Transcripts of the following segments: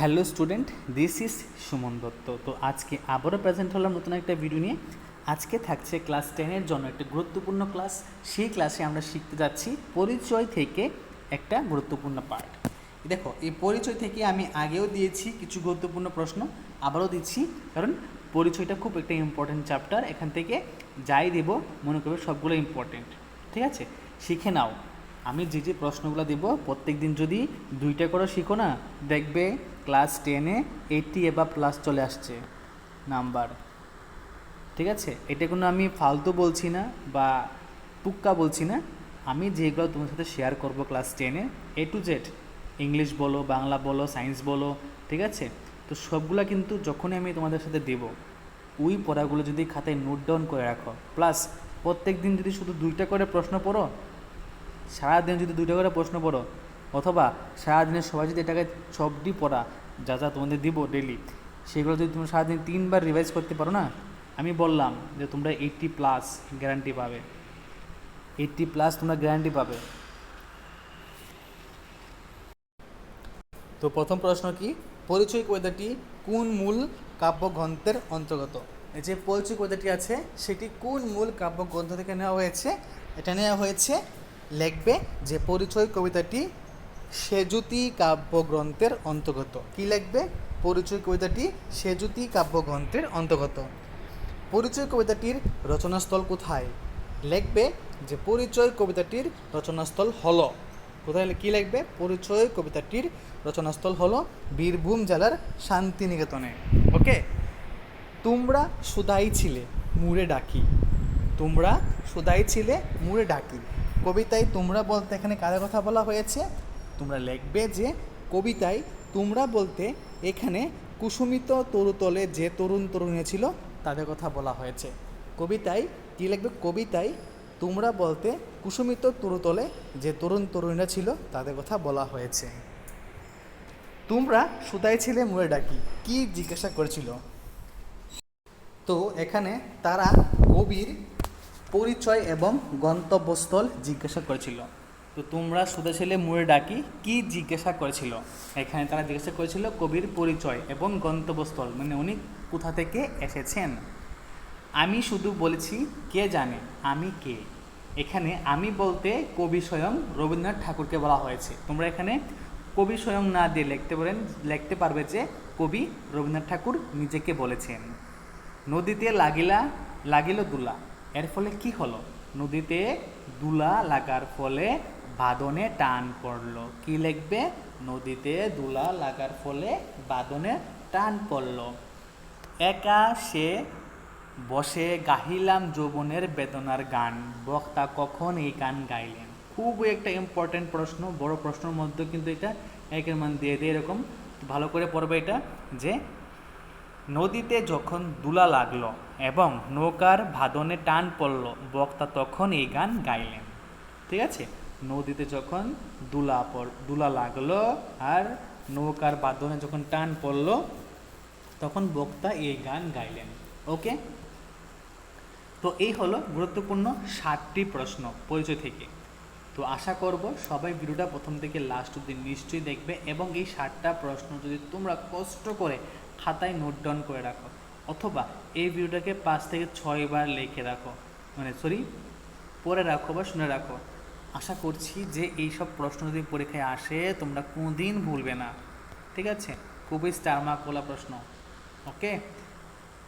Hello student, this is Suman Dutta. তো আজকে আবারও প্রেজেন্ট হলাম নতুন একটা ভিডিও নিয়ে। আজকে থাকছে ক্লাস টেনের জন্য একটা গুরুত্বপূর্ণ ক্লাস। সেই ক্লাসে আমরা শিখতে যাচ্ছি পরিচয় থেকে একটা গুরুত্বপূর্ণ পার্ট। দেখো, এই পরিচয় থেকে আমি আগেও দিয়েছি কিছু গুরুত্বপূর্ণ প্রশ্ন, আবারও দিচ্ছি। কারণ পরিচয়টা খুব একটা ইম্পর্টেন্ট চ্যাপ্টার এখান থেকে যাই দেব, মনে করবে সবগুলো ইম্পর্টেন্ট ঠিক আছে? শিখে নাও। আমি যে যে প্রশ্নগুলো দেব প্রত্যেক দিন যদি দুইটা করে শিখো না, দেখবে ক্লাস টেনে এইটটি এবার প্লাস চলে আসছে নাম্বার ঠিক আছে? এটা কোনো আমি ফালতু বলছি না বা টুক্কা বলছি না। আমি যেগুলো তোমার সাথে শেয়ার করব ক্লাস টেনে এ টু জেড ইংলিশ বলো, বাংলা বলো সায়েন্স বলো, ঠিক আছে? তো সবগুলো কিন্তু যখনই আমি তোমাদের সাথে দেব, ওই পড়াগুলো যদি খাতায় নোট ডাউন করে রাখো। প্লাস প্রত্যেক দিন যদি শুধু দুইটা করে প্রশ্ন পড়ো, সারাদিন যদি দুইটা করে প্রশ্ন পড়ো অথবা সারাদিনে সবাই যদি এটাকে সবটি পড়া যা যা তোমাদের দিব ডেলি সেগুলো যদি তুমি সারাদিন তিনবার রিভাইজ করতে পারো না? আমি বললাম যে তোমরা এইটটি প্লাস গ্যারান্টি পাবে। এইটটি প্লাস তোমরা গ্যারান্টি পাবে। তো প্রথম প্রশ্ন কি? পরিচয় কবিতাটি কোন মূল কাব্যগ্রন্থের অন্তর্গত? যে পরিচয় কবিতাটি আছে, সেটি কোন মূল কাব্যগ্রন্থ থেকে নেওয়া হয়েছে? এটা নেওয়া হয়েছে, লিখবে যে পরিচয় কবিতাটি সেজুতি কাব্যগ্রন্থের অন্তর্গত। কি লিখবে? পরিচয় কবিতাটি সেজুতি কাব্যগ্রন্থের অন্তর্গত। পরিচয় কবিতাটির রচনাস্থল কোথায়? লিখবে যে পরিচয় কবিতাটির রচনাস্থল হল। কোথায় কী লিখবে? পরিচয় কবিতাটির রচনাস্থল হল বীরভূম জেলার শান্তিনিকেতনে। ওকে? তোমরা সুদাই ছিলে, মুড়ে ডাকি। তোমরা সুদাই ছিলে, মুড়ে ডাকি। কবিতায় তোমরা বলতে এখানে কাদের কথা বলা হয়েছে? তোমরা লিখবে যে কবিতায় তোমরা বলতে এখানে কুসুমিত তরুতলে যে তরুণ তরুণী ছিল তাদের কথা বলা হয়েছে। কবিতায় কী লিখবে? কবিতায় তোমরা বলতে কুসুমিত তরুতলে যে তরুণ তরুণীরা ছিল তাদের কথা বলা হয়েছে। তোমরা সুদাই ছিলে মুড়ে ডাকি, কি জিজ্ঞাসা করেছিল? তো এখানে তারা কবির পরিচয় এবং গন্তব্যস্থল জিজ্ঞাসা করেছিল। তো তোমরা সুদা ছেলে মুড়ে ডাকি, কি জিজ্ঞাসা করেছিল? এখানে তারা জিজ্ঞাসা করেছিল কবির পরিচয় এবং গন্তব্যস্থল মানে উনি কোথা থেকে এসেছেন? আমি শুধু বলেছি, কে জানে? আমি কে? এখানে আমি বলতে কবি স্বয়ং রবীন্দ্রনাথ ঠাকুরকে বলা হয়েছে। তোমরা এখানে কবি স্বয়ং না দিয়ে লিখতে পারেন, লিখতে পারবে যে কবি রবীন্দ্রনাথ ঠাকুর নিজেকে বলেছেন। নদীতে লাগিলা, লাগিল দুলা। এর ফলে কি হলো? নদীতে দুলা লাগার ফলে বাদনে টান পড়ল। কি লিখবে? নদীতে দুলা লাগার ফলে বাদনে টান পড়ল। একা সে বসে গাহিলাম যৌবনের বেদনার গান। বক্তা কখন এই গান গাইলেন? খুবই একটা ইম্পর্টেন্ট প্রশ্ন, বড় প্রশ্নের মধ্যে কিন্তু এটা একের মান দিয়ে দিয়ে এরকম। ভালো করে পড়বে এটা যে, নদীতে যখন দুলা লাগল এবং নৌকার ভাদনে টান পড়ল, বক্তা তখন এই গান গাইলেন। ঠিক আছে? নদীতে যখন দুলা পড়, দুলা লাগল আর নৌকার বাদনে যখন টান পড়ল, তখন বক্তা এই গান গাইলেন। ওকে? তো এই হলো গুরুত্বপূর্ণ সাতটি প্রশ্ন পরিচয় থেকে। তো আশা করব সবাই ভিডিওটা প্রথম থেকে লাস্ট অব্দি নিশ্চয়ই দেখবে এবং এই সাতটা প্রশ্ন যদি তোমরা কষ্ট করে খাতায় নোট ডাউন করে রাখো অথবা এই ভিডিওটাকে পাঁচ থেকে ছয়বার লিখে রাখো। মানে সরি পরে রাখো বা শুনে রাখো। আশা করছি যে এই সব প্রশ্ন যদি পরীক্ষায় আসে, তোমরা কোনোদিন ভুলবে না। ঠিক আছে? খুবই স্টার কোলা প্রশ্ন। ওকে?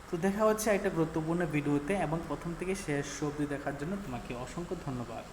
তো দেখা হচ্ছে একটা গুরুত্বপূর্ণ ভিডিওতে এবং প্রথম থেকে শেষ অবধি দেখার জন্য তোমাকে অসংখ্য ধন্যবাদ।